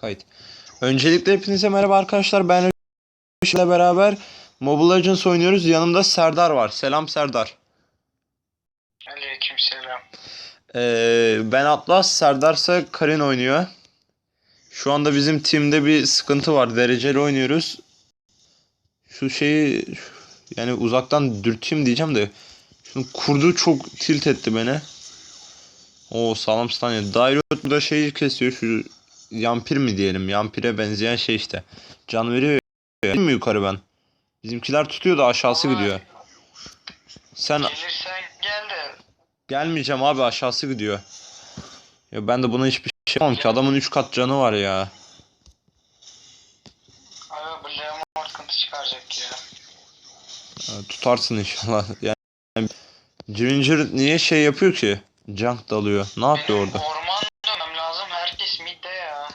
Kayıt. Öncelikle hepinize merhaba arkadaşlar. Ben ile beraber Mobile Legends oynuyoruz. Yanımda Serdar var. Selam Serdar. Aleykümselam. Ee, ben Atlas, Serdar ise Karin oynuyor. Şu anda bizim teamde bir sıkıntı var. Dereceli oynuyoruz. Şu şeyi yani uzaktan dürteyim diyeceğim de şunu kurdu çok tilt etti beni. O sağlam stun yedi. Dairot burada şeyi kesiyor şu yampir mi diyelim yampire benzeyen şey işte. Can veriyor ya. Mi yukarı ben? Bizimkiler tutuyor da aşağısı gidiyor. Sen Gelirsen gel de Gelmeyeceğim abi aşağısı gidiyor. Ya ben de buna hiçbir şey yapamam ki adamın 3 kat canı var ya. abi bu Leon sıkıntı çıkaracak ya. Ya Tutarsın inşallah. Yani Ginger niye şey yapıyor ki? Junk dalıyor. Ne yapıyor orada? orman dönmem lazım. Herkes midde ya.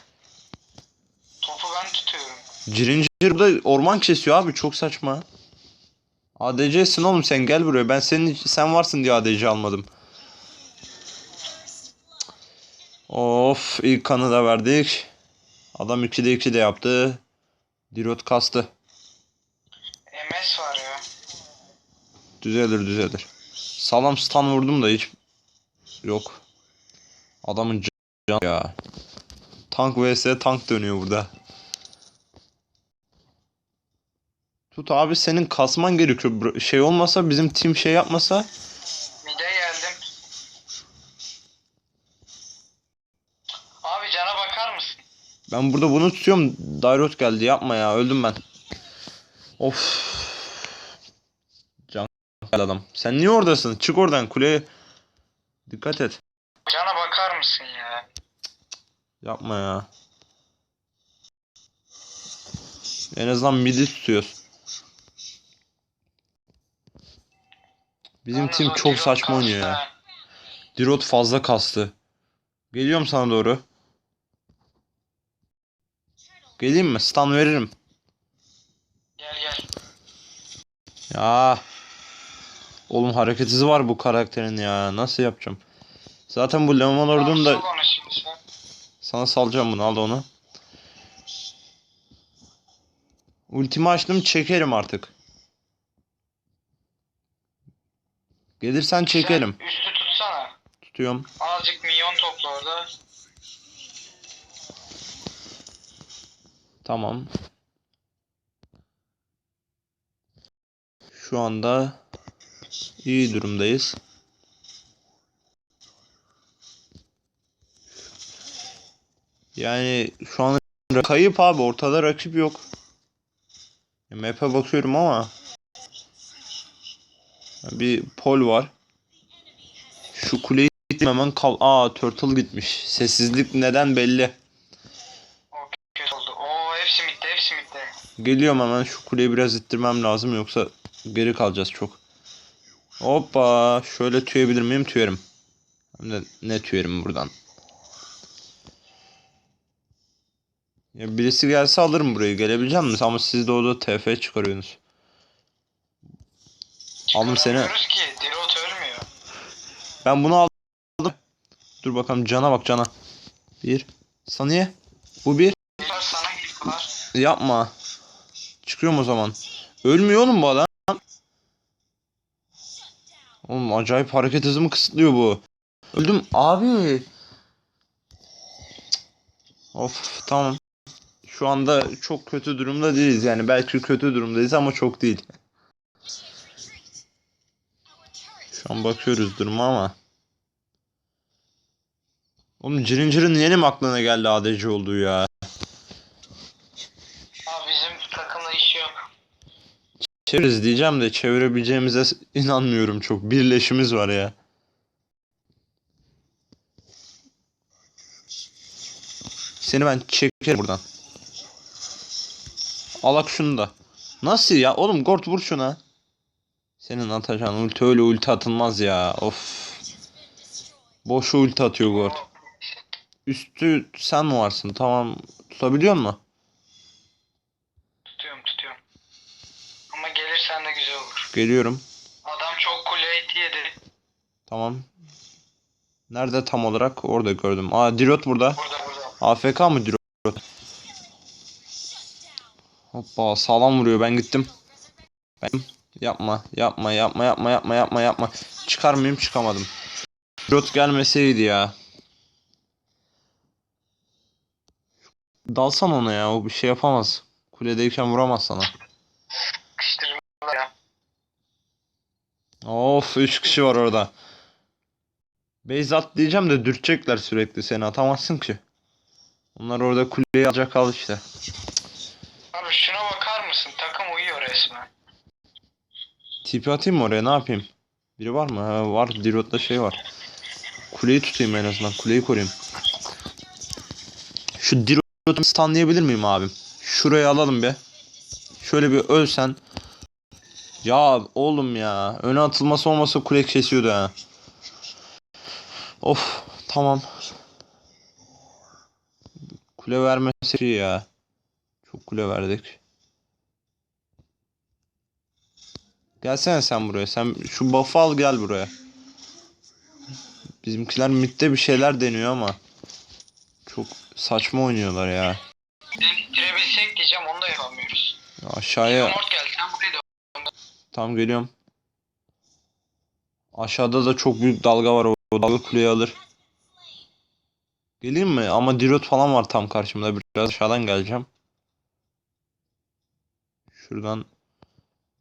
Topu ben tutuyorum. Ginger da orman kesiyor abi çok saçma. ADC'sin oğlum sen gel buraya. Ben senin sen varsın diye ADC almadım. Of ilk kanı da verdik. Adam 2'de 2 de yaptı. Dirot kastı. MS var ya. Düzelir düzelir. Sağlam stun vurdum da hiç yok. Adamın can ya. Tank vs tank dönüyor burada. Tut abi senin kasman gerekiyor. Şey olmasa bizim team şey yapmasa Mide geldim. Abi cana bakar mısın? ben burada bunu tutuyorum. Dairot geldi yapma ya öldüm ben. Of. Can adam. Sen niye oradasın? Çık oradan kuleye. Dikkat et. Cana bakar mısın ya? Yapma ya. En azından midi tutuyoruz. Bizim tim çok saçma oynuyor ya. Dirot fazla kastı. Geliyorum sana doğru. Geleyim mi? Stun veririm. Gel gel. Ya. Oğlum hareket hızı var bu karakterin ya. Nasıl yapacağım? Zaten bu Leman Lord'un da sana salacağım bunu. Al onu. Ultimi açtım çekerim artık. Gelirsen çekerim. Sen üstü tutsana. Tutuyorum. Azıcık milyon topla orada. Tamam. Şu anda iyi durumdayız. Yani şu an kayıp abi ortada rakip yok. Ya Map'e bakıyorum ama bir pol var. Şu kuleyi hemen kal. Aa turtle gitmiş. Sessizlik neden belli. Oo hepsi midde hepsi midde. Geliyorum hemen şu kuleyi biraz ittirmem lazım yoksa geri kalacağız çok. Hoppa şöyle tüyebilir miyim? Tüyerim. Hem de ne tüyerim buradan. Ya birisi gelse alırım burayı. Gelebilecek misin? Ama siz de orada TF çıkarıyorsunuz. Aldım seni. Ki. Dirot ölmüyor. Ben bunu aldım. Dur bakalım cana bak cana. Bir. Saniye. Bu bir. Sana. Yapma. Çıkıyorum o zaman. Ölmüyor oğlum bu adam. Oğlum acayip hareket hızımı kısıtlıyor bu. Öldüm abi. Of tamam. Şu anda çok kötü durumda değiliz. Yani belki kötü durumdayız ama çok değil. Şu an bakıyoruz duruma ama. Oğlum cırın yeni mi aklına geldi ADC olduğu ya? Abi bizim takımda iş yok. Çeviririz diyeceğim de çevirebileceğimize inanmıyorum çok. Birleşimiz var ya. Seni ben çekerim buradan. Alak şunu da. Nasıl ya? Oğlum Gort vur şuna. Senin atacağın ulti öyle ulti atılmaz ya. Of. Boş ulti atıyor Gort. Üstü sen mi varsın? Tamam. Tutabiliyor musun? Tutuyorum tutuyorum. Ama gelirsen de güzel olur. Geliyorum. Adam çok kule eti yedi. Tamam. Nerede tam olarak? Orada gördüm. Aa Dirot burada. Burada burada. AFK mı Dirot? Hoppa sağlam vuruyor ben gittim. Ben yapma yapma yapma yapma yapma yapma yapma. Çıkar mıyım çıkamadım. Rot gelmeseydi ya. Dalsan ona ya o bir şey yapamaz. Kuledeyken vuramaz sana. Sıkıştırma ya. Of 3 kişi var orada. Base at diyeceğim de dürtecekler sürekli seni atamazsın ki. Onlar orada kuleyi alacak kal işte. Abi şuna bakar TP atayım mı oraya ne yapayım? Biri var mı? Ha, var. Dirot'ta şey var. Kuleyi tutayım en azından. Kuleyi koruyayım. Şu Dirot'u stunlayabilir miyim abim? Şurayı alalım be. Şöyle bir ölsen. Ya oğlum ya. Öne atılması olmasa kule kesiyordu ha. Of tamam. Kule vermesi ya. Çok kule verdik. Gelsene sen buraya. Sen şu buff'ı al gel buraya. Bizimkiler midde bir şeyler deniyor ama çok saçma oynuyorlar ya. Direbilsek diyeceğim onu da yapamıyoruz. Ya Aşağıya Mort geldi sen buraya da. tam geliyorum. Aşağıda da çok büyük dalga var. O o dalga kuleyi alır. Geleyim mi? Ama Dirot falan var tam karşımda. Biraz aşağıdan geleceğim. Şuradan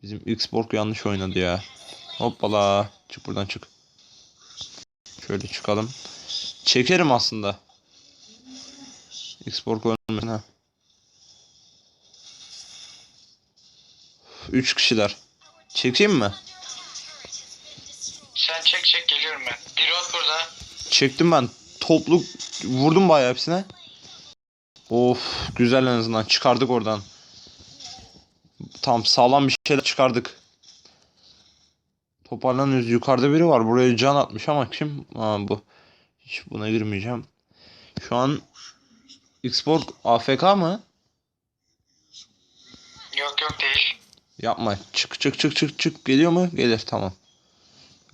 bizim Xborg yanlış oynadı ya. Hoppala. Çık buradan çık. Şöyle çıkalım. Çekerim aslında. Xborg ölmesin ha. Üç kişiler. Çekeyim mi? Sen çek çek geliyorum ben. Dirot burada. Çektim ben. Toplu vurdum bayağı hepsine. Of güzel en azından çıkardık oradan. Tam sağlam bir şeyler çıkardık. Toparlanıyoruz. Yukarıda biri var. Buraya can atmış ama kim? Aa, bu. Hiç buna girmeyeceğim. Şu an Xborg AFK mı? Yok yok değil. Yapma. Çık çık çık çık çık. Geliyor mu? Gelir tamam.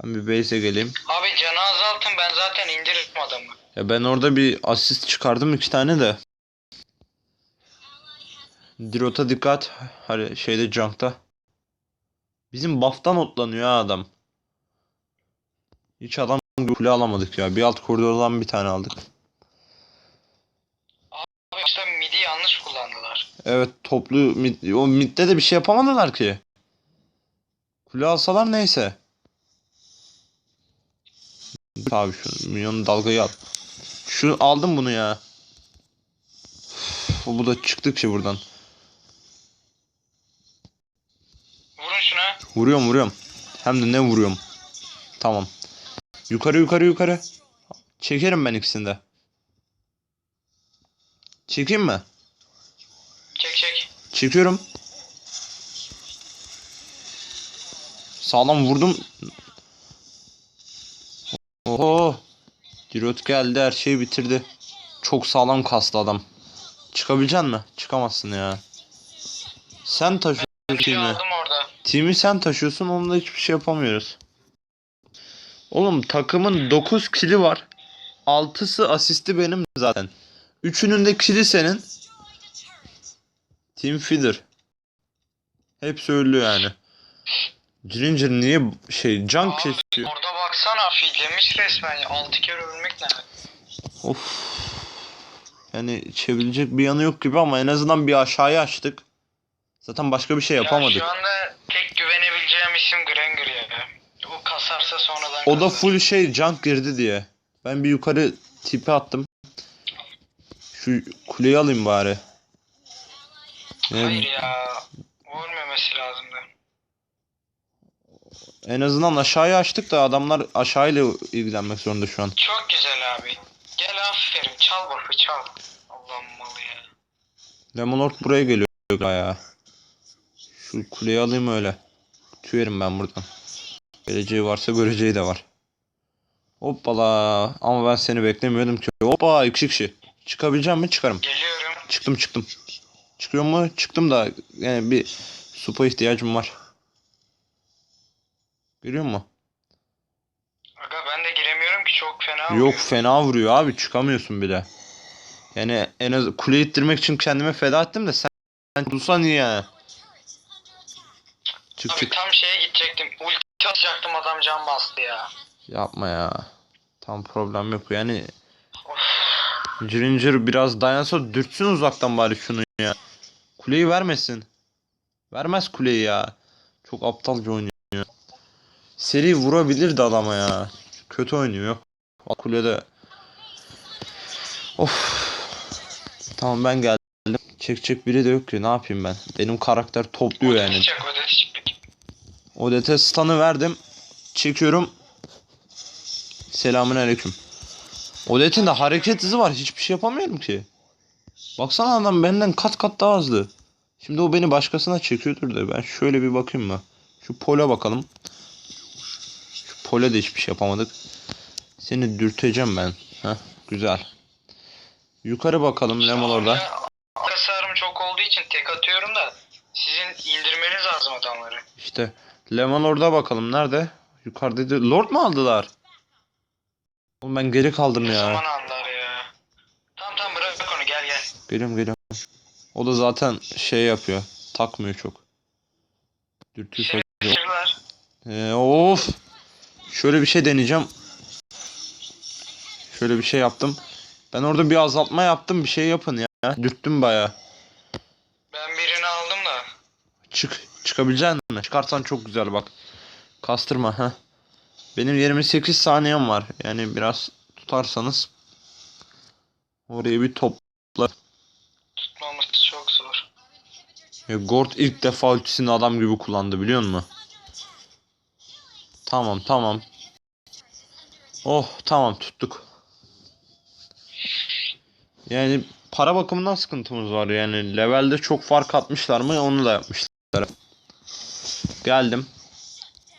Ben bir base'e geleyim. Abi canı azaltın ben zaten indiririm adamı. Ya ben orada bir asist çıkardım iki tane de. Dirot'a dikkat. Hani şeyde junk'ta. Bizim buff'tan otlanıyor ha adam. Hiç adam kule alamadık ya. Bir alt koridordan bir tane aldık. Abi işte midi yanlış kullandılar. Evet toplu mid, o midde de bir şey yapamadılar ki. Kule alsalar neyse. Abi şu milyonun dalgayı al. Şu aldım bunu ya. Bu da çıktıkça buradan. Vurun şuna. Vuruyorum vuruyorum. Hem de ne vuruyorum. Tamam. Yukarı yukarı yukarı. Çekerim ben ikisini de. Çekeyim mi? Çek çek. Çekiyorum. Sağlam vurdum. Oho. Dirot geldi her şeyi bitirdi. Çok sağlam kastı adam. Çıkabilecek mi? Çıkamazsın ya. Sen taşıyorsun Bir Team'i sen taşıyorsun onunla hiçbir şey yapamıyoruz. Oğlum takımın 9 kili var. 6'sı asisti benim zaten. Üçünün de kili senin. Team feeder. Hep söylüyor yani. Ginger niye şey can Abi, kesiyor? Orada baksana fidlemiş resmen. ya. Altı kere ölmek ne? Of. Yani çevirecek bir yanı yok gibi ama en azından bir aşağıya açtık. Zaten başka bir şey yapamadık. Ya şu anda tek güvenebileceğim isim Granger ya. O kasarsa sonradan O da full şey junk girdi diye. Ben bir yukarı tipi attım. Şu kuleyi alayım bari. Yani Hayır ya. Ölmemesi lazımdı. en azından aşağıya açtık da adamlar aşağıyla ilgilenmek zorunda şu an. Çok güzel abi. Gel aferin çal bakı çal. Allah'ım malı ya. Lemon Lord buraya geliyor ya. Şu kuleyi alayım öyle. Tüyerim ben buradan. Geleceği varsa göreceği de var. Hoppala. Ama ben seni beklemiyordum ki. Hoppa iki kişi. Çıkabileceğim mi? Çıkarım. Geliyorum. Çıktım çıktım. Çıkıyor mu? Çıktım da yani bir supa ihtiyacım var. Görüyor musun? Aga ben de giremiyorum ki çok fena Yok vuruyor. fena vuruyor abi çıkamıyorsun bile. Yani en az kule ittirmek için kendime feda ettim de sen Dursan iyi ya. Çık Abi çık. tam şeye gidecektim. Ulti atacaktım adam can bastı ya. Yapma ya. Tam problem yok yani. Cirincir biraz dayansa dürtsün uzaktan bari şunu ya. Kuleyi vermesin. Vermez kuleyi ya. Çok aptalca oynuyor. Seri vurabilirdi adama ya. Kötü oynuyor. Yok. Kulede. Of. Tamam ben geldim. Çekecek biri de yok ki. Ne yapayım ben? Benim karakter topluyor yani. Ödetecek ödetecek. Odete stun'ı verdim. Çekiyorum. Selamun aleyküm. Odet'in de hareket hızı var. Hiçbir şey yapamıyorum ki. Baksana adam benden kat kat daha hızlı. Şimdi o beni başkasına çekiyordur da ben şöyle bir bakayım mı? Şu pole bakalım. Şu pole de hiçbir şey yapamadık. Seni dürteceğim ben. Heh, güzel. Yukarı bakalım Lemon orada. Hasarım çok olduğu için tek atıyorum da sizin indirmeniz lazım adamları. İşte Lemon orada bakalım. Nerede? Yukarıdaydı. Lord mu aldılar? Oğlum ben geri kaldım Ne ya. zaman anlar ya. Tamam tamam bırak onu gel gel. Geliyorum geliyorum. O da zaten şey yapıyor. Takmıyor çok. Dürtüyor sadece. Şirler. Ee, of. Şöyle bir şey deneyeceğim. Şöyle bir şey yaptım. Ben orada bir azaltma yaptım. Bir şey yapın ya. Dürttüm baya. Ben birini aldım da. Çık. Çıkabilecek mi? Çıkarsan çok güzel bak. Kastırma ha. Benim 28 saniyem var. Yani biraz tutarsanız orayı bir topla. Tutmaması çok zor. Ya Gord ilk defa ultisini adam gibi kullandı biliyor musun? Tamam tamam. Oh tamam tuttuk. Yani para bakımından sıkıntımız var yani levelde çok fark atmışlar mı onu da yapmışlar. Geldim.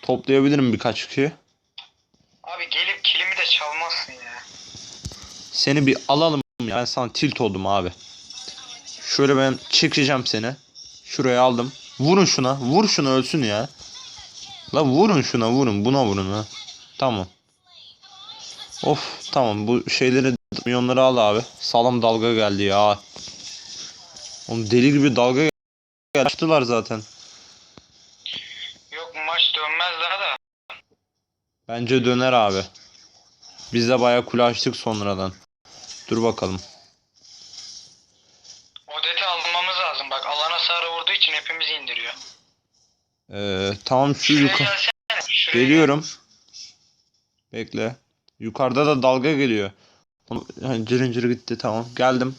Toplayabilirim birkaç kişi. Abi gelip kilimi de çalmazsın ya. Seni bir alalım ya. Ben sana tilt oldum abi. Şöyle ben çekeceğim seni. Şuraya aldım. Vurun şuna. Vur şuna ölsün ya. La vurun şuna vurun. Buna vurun ha. Tamam. Of tamam bu şeyleri milyonları al abi. Sağlam dalga geldi ya. Oğlum deli gibi dalga geldi. Açtılar zaten. Yok maç dönmez daha da. Bence döner abi. Biz de bayağı kule açtık sonradan. Dur bakalım. Odeti almamız lazım. Bak alan hasarı vurduğu için hepimizi indiriyor. Ee, tamam şu Şuraya yukarı. gelsene. Şuraya Geliyorum. Bekle. Yukarıda da dalga geliyor. Onu- Yani cırın cırı gitti tamam. Geldim.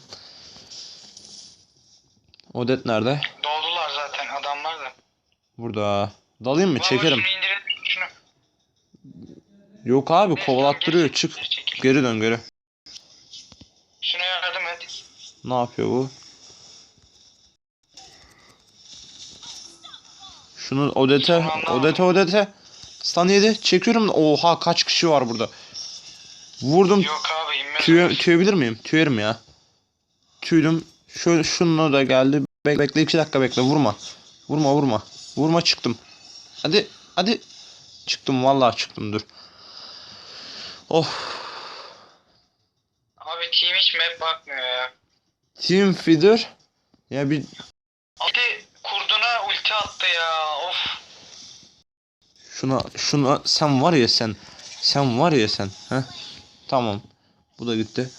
Odet nerede? Doğdular zaten adamlar da. Burada. Dalayım mı? Baba Çekerim. Yok abi kovalattırıyor. Çık. geri dön geri. Şuna yardım et. Ne yapıyor bu? Şunu Odete. Odete, Odete. Stun yedi. Çekiyorum. Oha kaç kişi var burada. Vurdum. Yok abi inmez. Tüye, tüyebilir miyim? Tüyerim ya. Tüydüm. Şöyle şununla da geldi. Bek, bekle iki dakika bekle. Vurma. Vurma vurma. Vurma çıktım. Hadi. Hadi. Çıktım vallahi çıktım dur. Oh. Abi team hiç map bakmıyor ya. Team feeder. Ya bir de kurduna ulti attı ya. Of. şuna şuna sen var ya sen. Sen var ya sen. Heh. Tamam. Bu da gitti.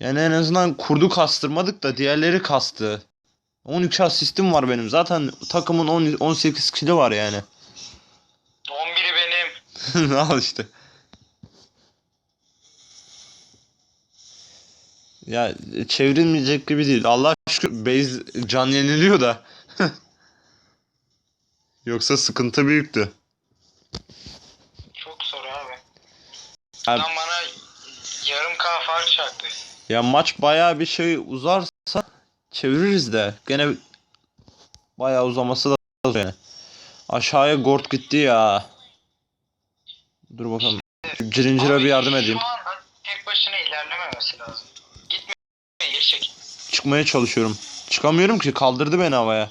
Yani en azından kurdu kastırmadık da diğerleri kastı. 12 asistim var benim. Zaten takımın 10, 18 kilo var yani. 11'i benim. Al işte. Ya çevrilmeyecek gibi değil. Allah şükür base can yeniliyor da. Yoksa sıkıntı büyüktü. Çok zor abi. Abi- Adam bana yarım K fark çaktı. Ya maç bayağı bir şey uzarsa çeviririz de. Gene bayağı uzaması da zor yani. Aşağıya Gord gitti ya. Dur bakalım. Cirincir'e bir yardım edeyim. Şu anda tek başına ilerlememesi lazım. Gitme geri çek. Çıkmaya çalışıyorum. Çıkamıyorum ki kaldırdı beni havaya.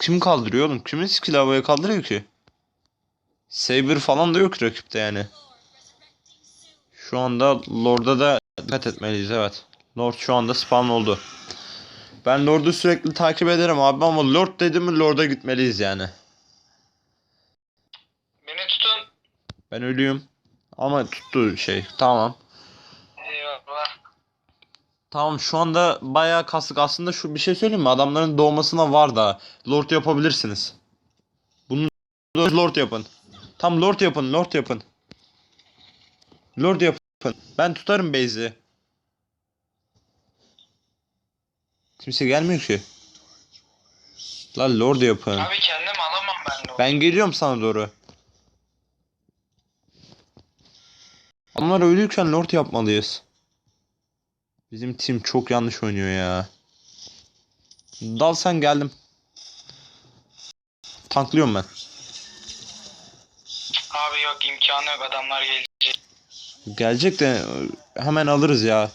Kim kaldırıyor oğlum? Kimin skill havaya kaldırıyor ki? Saber falan da yok rakipte yani. Şu anda Lord'a da dikkat etmeliyiz evet. Lord şu anda spawn oldu. Ben Lord'u sürekli takip ederim abi ama Lord dedi mi Lord'a gitmeliyiz yani. Beni tutun. Ben ölüyüm. Ama tuttu şey. Tamam. Eyvallah. Tamam şu anda bayağı kastık. Aslında şu bir şey söyleyeyim mi? Adamların doğmasına var da. Lord yapabilirsiniz. Bunu Lord yapın. Tam Lord yapın. Lord yapın. Lord yapın. Ben tutarım base'i. Kimse gelmiyor ki. La Lord yapın. Abi kendim alamam ben de. Ben geliyorum sana doğru. Onlar ölüyken Lord yapmalıyız. Bizim team çok yanlış oynuyor ya. Dal sen geldim. Tanklıyorum ben. Abi yok imkanı yok adamlar gelecek. Gelecek de hemen alırız ya.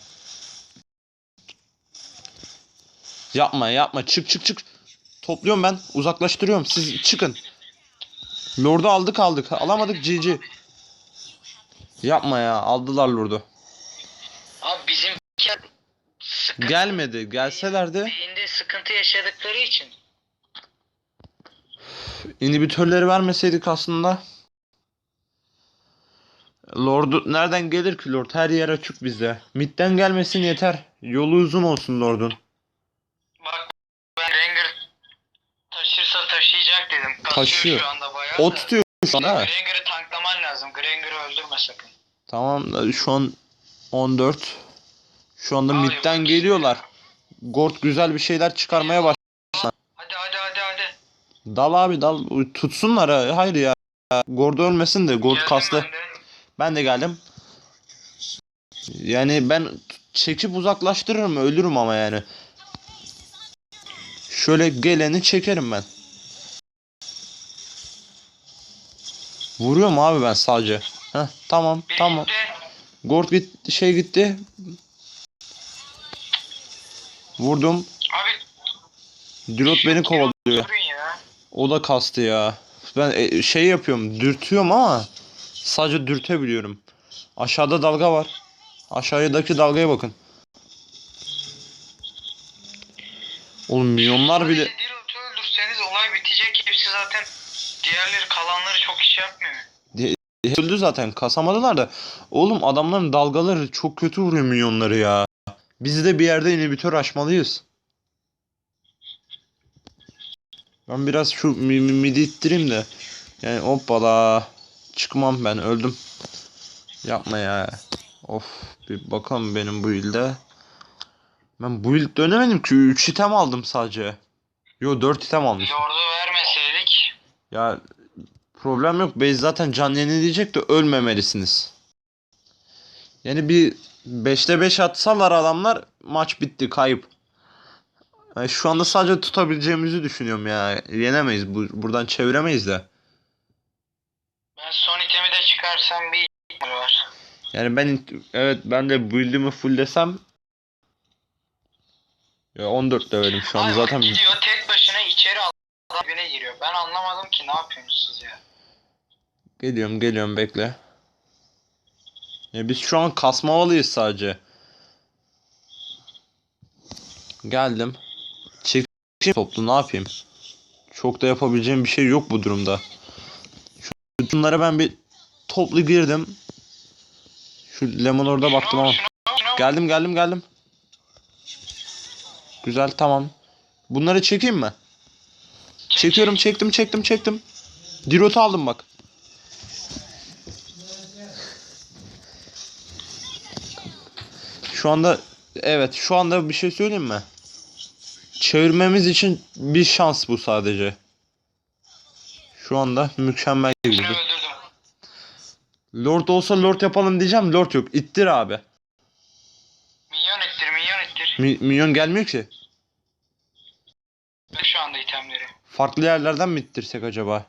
Yapma yapma çık çık çık. Topluyorum ben uzaklaştırıyorum siz çıkın. Lord'u aldık aldık alamadık GG. Yapma ya aldılar Lord'u. Abi bizim sıkıntı, Gelmedi gelselerdi beyinde sıkıntı yaşadıkları için. inhibitörleri vermeseydik aslında. Lord'u nereden gelir ki Lord? Her yer açık bizde. Mid'den gelmesin yeter. Yolu uzun olsun Lord'un. Bak ben Ranger taşırsa taşıyacak dedim. Taşıyor, Taşıyor. şu anda bayağı O da. tutuyor şu an ha. Granger'ı tanklaman lazım. Granger'ı öldürme sakın. Tamam şu an 14. Şu anda Abi, midden geliyorlar. Gord güzel bir şeyler çıkarmaya baş. Hadi hadi hadi hadi. Dal abi dal. Tutsunlar ha. Hayır ya. Gord ölmesin de Gord kastı. ben de. Ben de geldim. Yani ben çekip uzaklaştırırım ölürüm ama yani. Şöyle geleni çekerim ben. Vuruyorum abi ben sadece. Heh, tamam Biri tamam. gitti. Gord gitti şey gitti. Vurdum. Abi Dilot beni kovalıyor. O da kastı ya. Ben e, şey yapıyorum, dürtüyorum ama sadece dürtebiliyorum. Aşağıda dalga var. Aşağıdaki dalgaya bakın. Oğlum milyonlar bile... Dirot'u öldürseniz olay bitecek. Hepsi zaten diğerleri kalanları çok iş yapmıyor. Öldü zaten kasamadılar da. Oğlum adamların dalgaları çok kötü vuruyor milyonları ya. Biz de bir yerde inhibitör açmalıyız. Ben biraz şu mi- mi- midi ittireyim de. Yani hoppala. Çıkmam ben öldüm. Yapma ya. Of bir bakalım benim bu ilde. Ben bu ilde dönemedim ki 3 item aldım sadece. Yo 4 item almışım. Lord'u vermeseydik. Ya problem yok. Bey zaten can yenileyecek de ölmemelisiniz. Yani bir 5'te 5 atsalar adamlar maç bitti kayıp. Yani şu anda sadece tutabileceğimizi düşünüyorum ya. Yenemeyiz. Bu, buradan çeviremeyiz de. Ben son itemi de çıkarsam bir var. Yani ben evet ben de build'imi full desem ya 14 levelim şu an Abi zaten gidiyor tek başına içeri adam dibine giriyor. Ben anlamadım ki ne yapıyorsunuz siz ya. geliyorum geliyorum bekle. Ya biz şu an kasmavalıyız sadece. Geldim. Çek toplu ne yapayım? Çok da yapabileceğim bir şey yok bu durumda. Şu bunlara ben bir toplu girdim. Şu lemon orada baktım ama. Geldim geldim geldim. Güzel tamam. Bunları çekeyim mi? Çekiyorum çektim çektim çektim. Dirot'u aldım bak. Şu anda evet şu anda bir şey söyleyeyim mi? Çevirmemiz için bir şans bu sadece. Şu anda mükemmel gibi. Lord olsa Lord yapalım diyeceğim. Lord yok. İttir abi. Minyon ittir minyon ittir. Mi- minyon gelmiyor ki. Şu anda itemleri. Farklı yerlerden mi ittirsek acaba?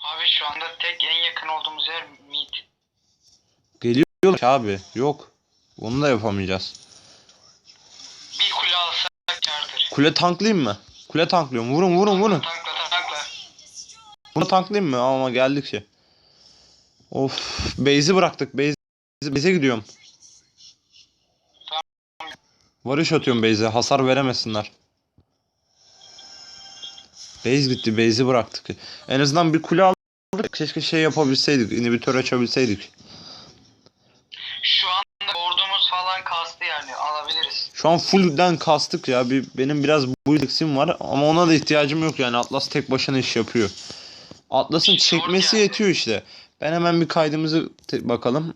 Abi şu anda tek en yakın olduğumuz yer mid. Ki abi. Yok. Onu da yapamayacağız. Bir kule alsak kardır. Kule tanklayayım mı? Kule tanklıyorum. Vurun vurun vurun. Tankla tankla. Bunu tanklayayım mı? Ama geldikçe. Of. Base'i bıraktık. Base, base'e gidiyorum. Varış atıyorum base'e. Hasar veremesinler. Base gitti. Base'i bıraktık. En azından bir kule aldık. Keşke şey yapabilseydik. İnhibitör açabilseydik. Şu anda ordumuz falan kastı yani alabiliriz. Şu an fullden kastık ya. Bir, benim biraz bu eksim var ama ona da ihtiyacım yok yani. Atlas tek başına iş yapıyor. Atlas'ın zor çekmesi yani. yetiyor işte. Ben hemen bir kaydımızı bakalım.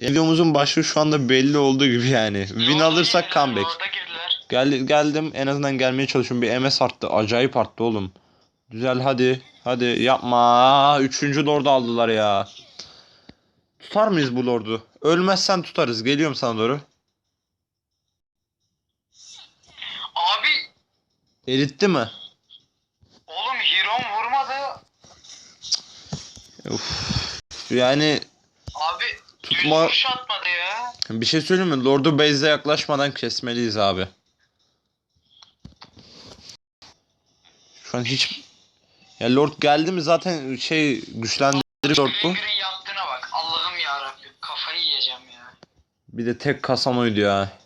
Videomuzun başlığı şu anda belli olduğu gibi yani. Win alırsak comeback. Gel, geldim en azından gelmeye çalışıyorum. Bir MS arttı. Acayip arttı oğlum. Güzel hadi. Hadi yapma. Üçüncü lordu aldılar ya. Tutar mıyız bu lordu? Ölmezsen tutarız. Geliyorum sana doğru. Abi Eritti mi? oğlum Hiron vurmadı. Uf. Yani Abi Tutma- düz vuruş atmadı ya. bir şey söyleyeyim mi? Lord'u base'e yaklaşmadan kesmeliyiz abi. Şu an hiç... Ya Lord geldi mi zaten şey güçlendirir Lord bu. Gregor'ın yaptığına bak. Allah'ım ya Kafayı yiyeceğim ya. Bir de tek kasan oydu ya.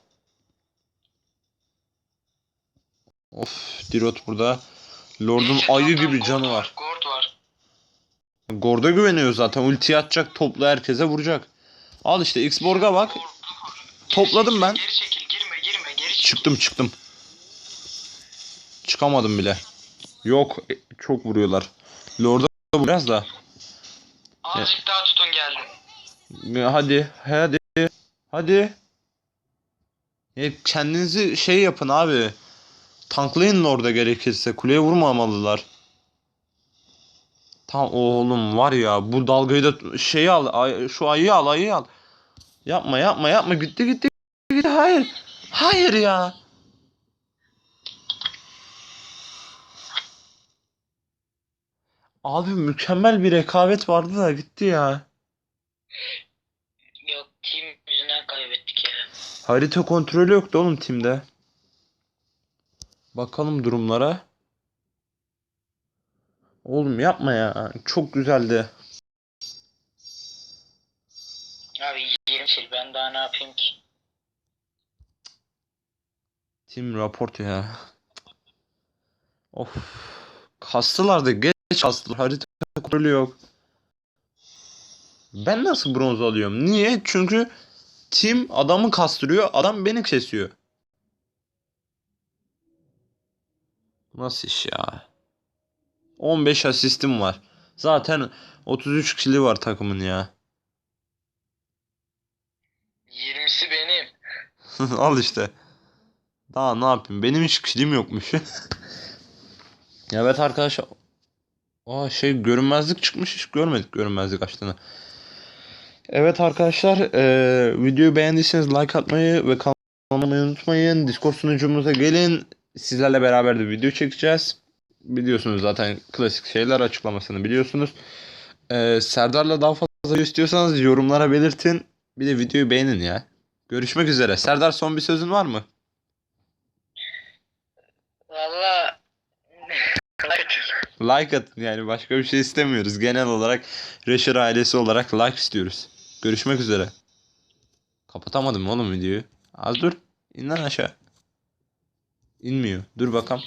Of Dirot burada. Lord'un ayı gibi canı var. Gord var. Gord'a güveniyor zaten. Ulti atacak, toplu herkese vuracak. Al işte X-Borg'a bak. Topladım ben. çekil, Geri çekil girme girme geri çekil. Çıktım çıktım. Çıkamadım bile. Yok e, çok vuruyorlar. Lord'a biraz da. Azıcık daha tutun geldim. Hadi hadi. Hadi. E, kendinizi şey yapın abi. Tanklayın Lord'a gerekirse. Kuleye vurmamalılar. Tamam oğlum var ya bu dalgayı da şeyi al. ay- şu ayıyı al ayıyı al. Yapma yapma yapma gitti gitti gitti. Hayır. Hayır ya. Abi mükemmel bir rekabet vardı da gitti ya. Yok team yüzünden kaybettik ya. Harita kontrolü yoktu oğlum timde. Bakalım durumlara. Oğlum yapma ya. Çok güzeldi. Abi 20 kill ben daha ne yapayım ki? Tim raport ya. Of. Kastılar da geç kastılar. Harita kontrolü yok. Ben nasıl bronz alıyorum? Niye? Çünkü tim adamı kastırıyor. Adam beni kesiyor. Nasıl iş ya? 15 asistim var. Zaten 33 kili var takımın ya. 20'si benim. Al işte. Daha ne yapayım? Benim hiç kilim yokmuş. evet arkadaşlar. Aa şey görünmezlik çıkmış hiç görmedik görünmezlik açtığını. Evet arkadaşlar eee, videoyu beğendiyseniz like atmayı ve kanalıma abone olmayı unutmayın. Discord sunucumuza gelin. Sizlerle beraber de video çekeceğiz. Biliyorsunuz zaten klasik şeyler açıklamasını biliyorsunuz. Eee, Serdar'la daha fazla video istiyorsanız yorumlara belirtin. Bir de videoyu beğenin ya. Görüşmek üzere. Serdar son bir sözün var mı? Valla Like atın yani başka bir şey istemiyoruz. Genel olarak Reşer ailesi olarak like istiyoruz. Görüşmek üzere. Kapatamadım oğlum videoyu. Az dur. İn lan aşağı. İnmiyor. Dur bakalım.